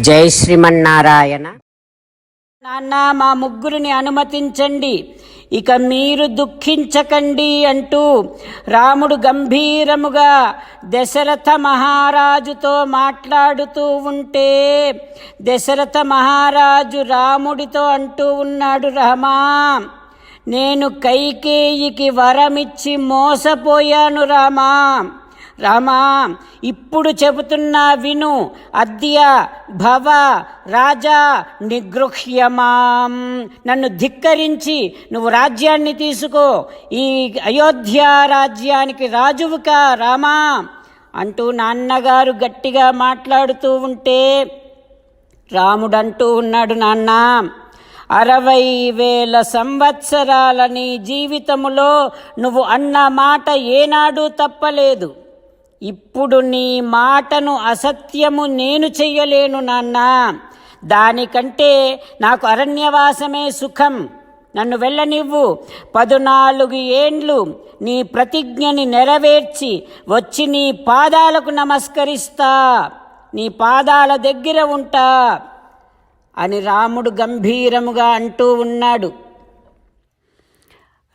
జై శ్రీమన్నారాయణ. నాన్న మా ముగ్గురిని అనుమతించండి. ఇక మీరు దుఃఖించకండి అంటూ రాముడు గంభీరముగా దశరథ మహారాజుతో మాట్లాడుతూ ఉంటే దశరథ మహారాజు రాముడితో అంటూ ఉన్నాడు రామా నేను కైకేయికి వరమిచ్చి మోసపోయాను రామా. రామా ఇప్పుడు చెబుతున్నా విను. అద్య భవ రాజా నిగృహ్యమాం. నన్ను ధిక్కరించి నువ్వు రాజ్యాన్ని తీసుకో. ఈ అయోధ్య రాజ్యానికి రాజువుకా రామా అంటూ నాన్నగారు గట్టిగా మాట్లాడుతూ ఉంటే రాముడు అంటూ ఉన్నాడు నాన్న అరవై వేల సంవత్సరాల నీ జీవితములో నువ్వు అన్న మాట ఏనాడూ తప్పలేదు. ఇప్పుడు నీ మాటను అసత్యము నేను చెయ్యలేను నాన్న. దానికంటే నాకు అరణ్యవాసమే సుఖం. నన్ను వెళ్ళనివ్వు. పదునాలుగు ఏండ్లు నీ ప్రతిజ్ఞని నెరవేర్చి వచ్చి నీ పాదాలకు నమస్కరిస్తా. నీ పాదాల దగ్గర ఉంటా అని రాముడు గంభీరముగా అంటూ ఉన్నాడు.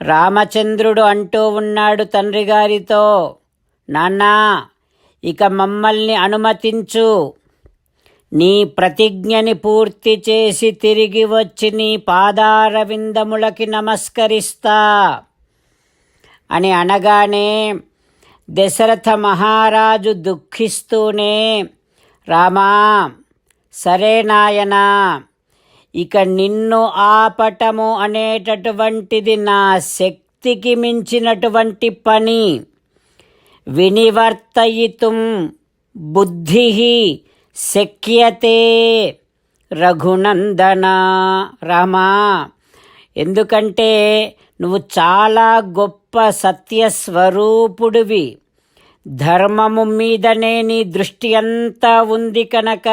రామచంద్రుడు అంటూ ఉన్నాడు తండ్రి గారితో. నాన్నా ఇక మమ్మల్ని అనుమతించు. నీ ప్రతిజ్ఞని పూర్తి చేసి తిరిగి వచ్చి నీ పాదారవిందములకి నమస్కరిస్తా అని అనగానే దశరథ మహారాజు దుఃఖిస్తూనే రామా సరే నాయనా ఇక నిన్ను ఆపటము అనేటటువంటిది నా శక్తికి మించినటువంటి పని. వినివర్తయితుం బుద్ధి శక్యతే రఘునందన రామా. ఎందుకంటే నువ్వు చాలా గొప్ప సత్యస్వరూపుడివి. ధర్మము మీదనే నీ దృష్టి అంతా ఉంది కనుక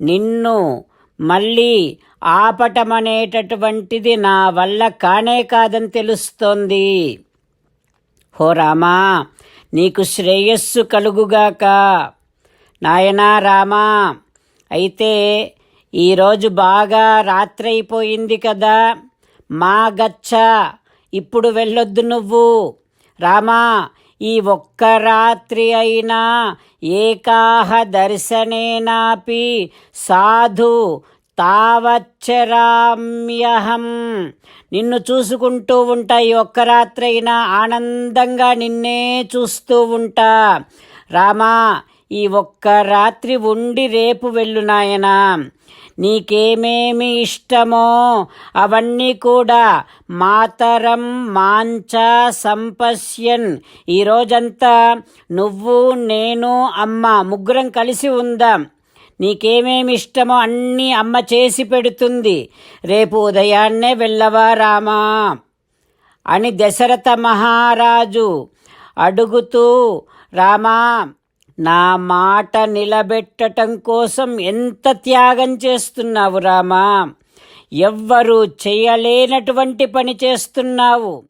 నిన్ను మళ్ళీ ఆపటమనేటటువంటిది నా వల్ల కానే కాదని తెలుస్తోంది. హో రామా నీకు శ్రేయస్సు కలుగుగాక. నాయనా రామా అయితే ఈరోజు బాగా రాత్రైపోయింది కదా. మా గచ్చ ఇప్పుడు వెళ్ళొద్దు నువ్వు. రామా ఈ ఒక్క రాత్రి అయినా ఏకాహ దర్శనేనాపి సాధు తావచ్చరామ్యహం. నిన్ను చూసుకుంటూ ఉంటా ఈ ఒక్క రాత్రైనా ఆనందంగా నిన్నే చూస్తూ ఉంటా. రామా ఈ ఒక్క రాత్రి ఉండి రేపు వెళ్ళు నాయనా. నీకేమేమి ఇష్టమో అవన్నీ కూడా మాతరం మాంచ సంపశ్యన్. ఈరోజంతా నువ్వు నేను అమ్మ ముగ్గురం కలిసి ఉందాం. నీకేమేమి ఇష్టమో అన్నీ అమ్మ చేసి పెడుతుంది. రేపు ఉదయాన్నే వెళ్ళవా రామా? అని దశరథ మహారాజు అడుగుతూ రామా నా మాట నిలబెట్టటం కోసం ఎంత త్యాగం చేస్తున్నావు రామా? ఎవ్వరూ చేయలేనటువంటి పని చేస్తున్నావు.